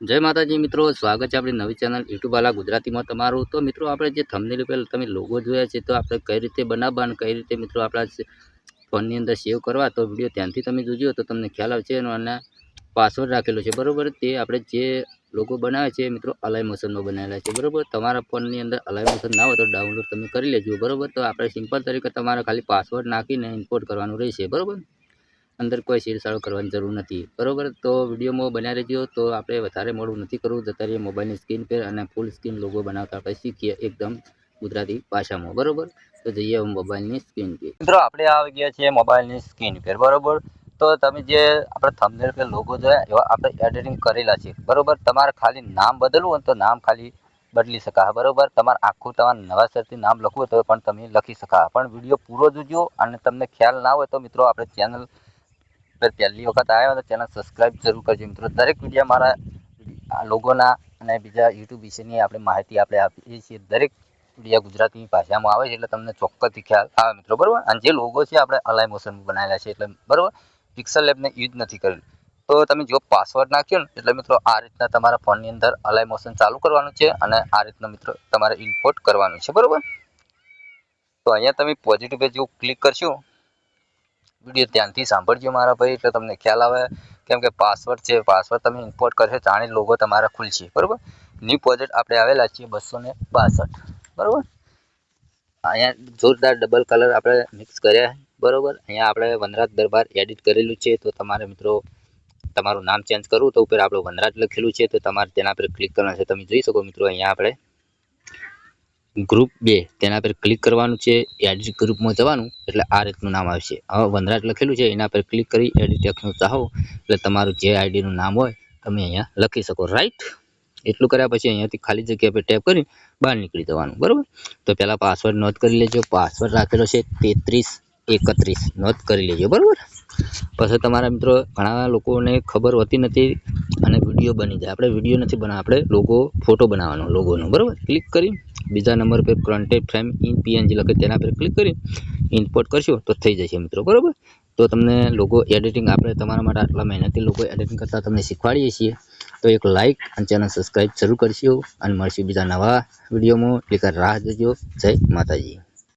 જય માતાજી મિત્રો, સ્વાગત છે આપણી નવી ચેનલ યુટ્યુબ વાલા ગુજરાતીમાં તમારું. તો મિત્રો, આપણે જે થંબનેલ પહેલાં તમે લોગો જોયા છે, તો આપણે કઈ રીતે બનાવવા અને કઈ રીતે મિત્રો આપણા ફોનની અંદર સેવ કરવા, તો વીડિયો ધ્યાનથી તમે જોજો, તો તમને ખ્યાલ આવશે અને પાસવર્ડ રાખેલો છે. બરાબર, તે આપણે જે લોગો બનાવે છે મિત્રો અલાઈ મોશનમાં બનાવેલા છે. બરાબર, તમારા ફોનની અંદર અલાઈ મોશન ના હોય તો ડાઉનલોડ તમે કરી લેજો. બરાબર, તો આપણે સિમ્પલ તરીકે તમારે ખાલી પાસવર્ડ નાખીને ઇમ્પોર્ટ કરવાનું રહેશે. બરોબર? અંદર કોઈ છેડછાડો કરવાની જરૂર નથી. બરાબર? તો વિડીયોમાં બન્યા રહેજો. તો આપણે વધારે મોડું નથી કરવું. જતા રહીએ મોબાઈલની સ્ક્રીન પર અને ફૂલ સ્ક્રીન લોગો બનાવતા આપણે શીખીએ એકદમ ગુજરાતી ભાષામાં. બરાબર? તો જઈએ મોબાઈલની સ્ક્રીન પર. મિત્રો, આપણે આવી ગયા છીએ મોબાઈલની સ્ક્રીન પર. બરોબર? તો તમે જે આપણે થંબનેલ પર લોગો જોયા, એવા આપણે એડિટિંગ કરેલા છે. બરાબર? તમારે ખાલી નામ બદલવું હોય તો નામ ખાલી બદલી શકાય. બરાબર? તમારે આખું તમારા નવાસરથી નામ લખવું હોય તો પણ તમે લખી શકાય. પણ વીડિયો પૂરો જોજો અને તમને ખ્યાલ ના હોય તો મિત્રો, આપણે ચેનલ પર પહેલી વખત આવ્યા તો ચેનલ સબસ્ક્રાઈબ જરૂર કરજો મિત્રો. દરેક વીડિયો મારા, આ લોગોના અને બીજા યુટ્યુબ વિશેની આપણે માહિતી આપણે આપીએ છીએ. દરેક વીડિયો ગુજરાતી ભાષામાં આવે છે એટલે તમને ચોક્કસથી ખ્યાલ આવે મિત્રો, બરોબર? અને જે લોગો છે આપણે અલાઈ મોશન બનાવેલા છે એટલે, બરોબર? પિક્સલ લેબને યુઝ નથી કરેલું તો તમે જો પાસવર્ડ નાખ્યો ને, એટલે મિત્રો આ રીતના તમારા ફોનની અંદર અલાઈ મોશન ચાલુ કરવાનું છે અને આ રીતના મિત્રો તમારે ઇમ્પોર્ટ કરવાનું છે, બરોબર? તો અહીંયા તમે પોઝિટિવ પેજ જો ક્લિક કરશો. વીડિયો ધ્યાનથી સાંભળજો મારા ભાઈ, એટલે તમને ખ્યાલ આવે. કેમ કે પાસવર્ડ છે પાસવર્ડ તમે ઇમ્પોર્ટ કરશો જાણે લોગો તમારા ખુલશે બરાબર? ન્યૂ પ્રોજેક્ટ આપણે આવેલા છીએ બસો ને બાસઠ, બરોબર? અહીંયા જોરદાર ડબલ કલર આપણે મિક્સ કર્યા, બરોબર? અહીંયા આપણે વનરાજ દરબાર એડિટ કરેલું છે, તો તમારે મિત્રો તમારું નામ ચેન્જ કરવું તો ઉપર આપણે વનરાજ લખેલું છે, તો તમારે તેના પર ક્લિક કરવાનું છે. તમે જોઈ શકો મિત્રો, અહીંયા આપણે ગ્રુપ બે, તેના પર ક્લિક કરવાનું છે એડિટ ગ્રુપમાં જવાનું, એટલે આ રીતનું નામ આવશે. હવે વનરાજ લખેલું છે, એના પર ક્લિક કરી એડિટ ટેક્સનું ચાહો, એટલે તમારું જે આઈડીનું નામ હોય, તમે અહીંયા લખી શકો રાઈટ એટલું કર્યા પછી અહીંયાથી ખાલી જગ્યા પર ટેપ કરી બહાર નીકળી જવાનું, બરાબર? તો પહેલાં પાસવર્ડ નોંધ કરી લેજો પાસવર્ડ રાખેલો છે તેત્રીસ એકત્રીસ, નોંધ કરી લેજો, બરાબર? પછી તમારા મિત્રો ઘણા લોકોને ખબર હોતી નથી અને વીડિયો બની જાય. આપણે વીડિયો નથી બનાવવા આપણે લોગો ફોટો બનાવવાનો લોગોનો બરાબર? ક્લિક કરી બીજા નંબર પર કોન્ટેક્ટ ફ્રેમ ઇન પીએનજી લખે તેના પર ક્લિક કરી ઇમ્પોર્ટ કરશો તો થઈ જશે મિત્રો, બરાબર? તો તમને લોગો એડિટિંગ આપણે તમારા માટે આટલા મહેનતથી લોકો એડિટિંગ કરતાં તમને શીખવાડીએ છીએ. તો એક લાઇક અને ચેનલ સબસ્ક્રાઈબ જરૂર કરશો અને મળશું બીજા નવા વિડીયોમાં. એટલે રાહ જોજો. જય માતાજી.